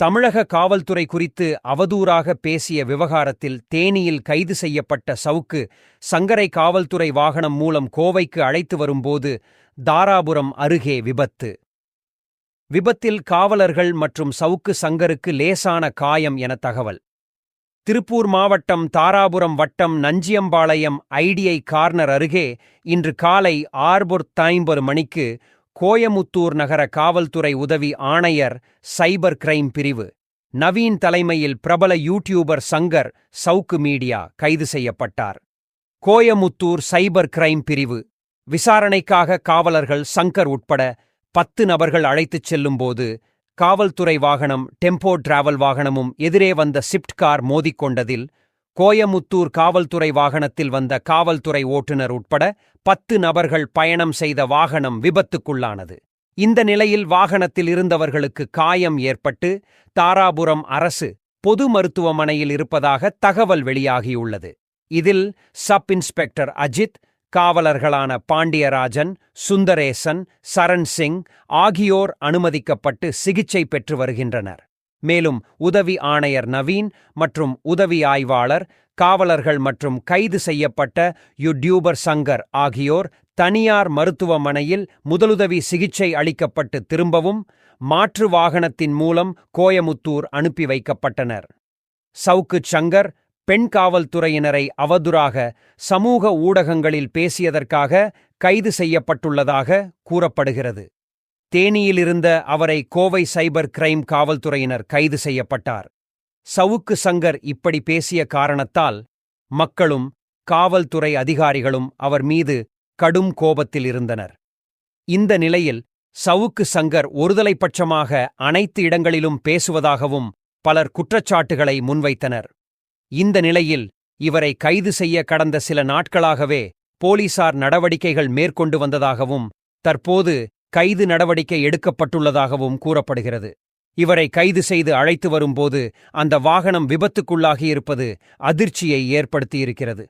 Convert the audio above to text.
தமிழக காவல்துறை குறித்து அவதூறாக பேசிய விவகாரத்தில் தேனியில் கைது செய்யப்பட்ட சவுக்கு சங்கரை காவல்துறை வாகனம் மூலம் கோவைக்கு அழைத்து வரும்போது தாராபுரம் அருகே விபத்து. விபத்தில் காவலர்கள் மற்றும் சவுக்கு சங்கருக்கு லேசான காயம் என தகவல். திருப்பூர் மாவட்டம் தாராபுரம் வட்டம் நஞ்சியம்பாளையம் ஐடிஐ கார்னர் அருகே இன்று காலை ஆர்பொர் ஐம்பது மணிக்கு கோயமுத்தூர் நகர காவல்துறை உதவி ஆணையர் சைபர் கிரைம் பிரிவு. நவீன் தலைமையில் பிரபல யூடியூபர் சங்கர் சவுக்கு மீடியா கைது செய்யப்பட்டார். கோயமுத்தூர் சைபர் கிரைம் பிரிவு. விசாரணைக்காக காவலர்கள் சங்கர் உட்பட பத்து நபர்கள் அழைத்துச் செல்லும்போது காவல்துறை வாகனம் டெம்போ டிராவல் வாகனமும் எதிரே வந்த சிப்ட் கார் மோதிக்கொண்டதில் கோயமுத்தூர் காவல்துறை வாகனத்தில் வந்த காவல்துறை ஓட்டுநர் உட்பட பத்து நபர்கள் பயணம் செய்த வாகனம் விபத்துக்குள்ளானது. இந்த நிலையில் வாகனத்தில் இருந்தவர்களுக்கு காயம் ஏற்பட்டு தாராபுரம் அரசு பொது மருத்துவமனையில் இருப்பதாக தகவல் வெளியாகியுள்ளது. இதில் சப் இன்ஸ்பெக்டர் அஜித் காவலர்களான பாண்டியராஜன் சுந்தரேசன் சரண் சிங் ஆகியோர் அனுமதிக்கப்பட்டு சிகிச்சை பெற்று வருகின்றனர். மேலும் உதவி ஆணையர் நவீன் மற்றும் உதவி ஆய்வாளர் காவலர்கள் மற்றும் கைது செய்யப்பட்ட யுடியூபர் சங்கர் ஆகியோர் தனியார் மருத்துவமனையில் முதலுதவி சிகிச்சை அளிக்கப்பட்டு திரும்பவும் மாற்று வாகனத்தின் மூலம் கோயமுத்தூர் அனுப்பி வைக்கப்பட்டனர். சவுக்கு சங்கர் பெண் காவல்துறையினரை அவதுராக சமூக ஊடகங்களில் பேசியதற்காக கைது செய்யப்பட்டுள்ளதாக கூறப்படுகிறது. தேனியிலிருந்த அவரை கோவை சைபர் கிரைம் காவல்துறையினர் கைது செய்யப்பட்டார். சவுக்கு சங்கர் இப்படி பேசிய காரணத்தால் மக்களும் காவல்துறை அதிகாரிகளும் அவர் மீது கடும் கோபத்தில் இருந்தனர். இந்த நிலையில் சவுக்கு சங்கர் ஒருதலைப்பட்சமாக அனைத்து இடங்களிலும் பேசுவதாகவும் பலர் குற்றச்சாட்டுகளை முன்வைத்தனர். இந்த நிலையில் இவரை கைது செய்ய கடந்த சில நாட்களாகவே போலீசார் நடவடிக்கைகள் மேற்கொண்டு வந்ததாகவும் தற்போது கைது நடவடிக்கை எடுக்கப்பட்டுள்ளதாகவும் கூறப்படுகிறது. இவரை கைது செய்து அழைத்து வரும்போது அந்த வாகனம் விபத்துக்குள்ளாகியிருப்பது அதிர்ச்சியை ஏற்படுத்தியிருக்கிறது.